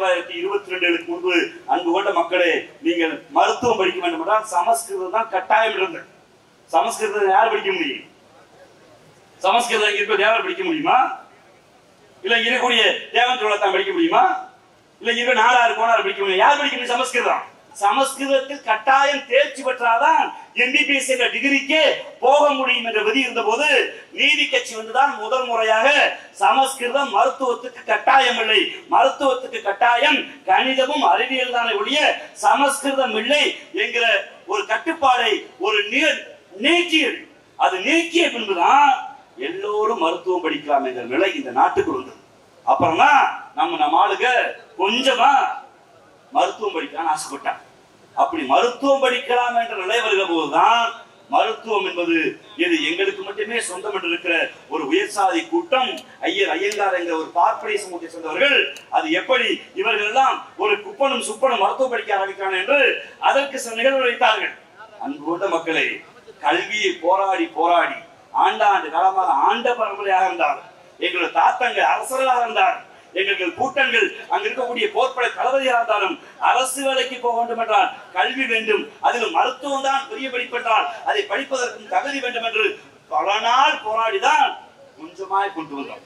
தொள்ளாயிரத்தி இருபத்தி ரெண்டுகளுக்கு முன்பு அன்பு கொண்ட மக்களே நீங்கள் மருத்துவம் படிக்க வேண்டும் என்றால் சமஸ்கிருதம் தான் கட்டாயம் இருந்தது. சமஸ்கிருதம் யார் படிக்க முடியும்? சமஸ்கிருதம் இங்க இருக்க தேவர் படிக்க முடியுமா? இல்ல இருக்கக்கூடிய தேவன் தான் படிக்க முடியுமா? இல்ல இருக்க நாலாறு கோணாறு படிக்க முடியும்? யார் படிக்க முடியும் சமஸ்கிருதம்? சமஸ்கிருதத்தில் கட்டாயம் தேர்ச்சி பெற்றாதான் எம்பிபிஎஸ் என்ற டிகிரிக்கே போக முடியும் என்ற விதி இருந்த போது நீதி கட்சி வந்துதான் முதல் முறையாக சமஸ்கிருதம் மருத்துவத்துக்கு கட்டாயம் இல்லை. மருத்துவத்துக்கு கட்டாயம் கணிதமும் அறிவியல் தானே ஒழிய சமஸ்கிருதம் இல்லை என்கிற ஒரு கட்டுப்பாடை ஒரு நீர் நீக்கியது. அது நீக்கிய பின்புதான் எல்லோரும் மருத்துவம் படிக்கலாம் என்ற நிலை இந்த நாட்டுக்கு வந்தது. அப்புறம் தான் நம்ம நம்ம ஆளுக கொஞ்சமா மருத்துவம் படிக்கலாம்னு ஆசைப்பட்டான். அப்படி மருத்துவம் படிக்கலாம் என்ற நிலை வருகிற போதுதான் மருத்துவம் என்பது இது எங்களுக்கு மட்டுமே சொந்தம் என்று இருக்கிற ஒரு உயர்சாதி கூட்டம் ஐயர் ஐயங்கார் என்ற ஒரு பார்ப்பனை சமூகத்தை சேர்ந்தவர்கள் அது எப்படி இவர்கள் எல்லாம் ஒரு குப்பனும் சுப்பனும் மருத்துவம் படிக்க ஆரம்பிக்கிறான் என்று அதற்கு சில நிகழ்வு வைத்தார்கள். அன்பு கொண்ட மக்களை கல்வியை போராடி போராடி ஆண்டாண்டு காலமாக ஆண்ட பரம்பரையாக இருந்தார். எங்களுடைய தாத்தங்கள் அரசர்களாக இருந்தார். எங்கள் கூட்டங்கள் அங்க இருக்கக்கூடிய போர்ப்படை தளபதியாக இருந்தாலும் அரசு வேலைக்கு போக வேண்டும் என்றால் கல்வி வேண்டும். அதில் மருத்துவம் தான் பெரிய படிப்பென்றால் அதை படிப்பதற்கும் தகுதி வேண்டும் என்று பல நாள் போராடிதான் கொஞ்சமாய் கொண்டு வந்தோம்.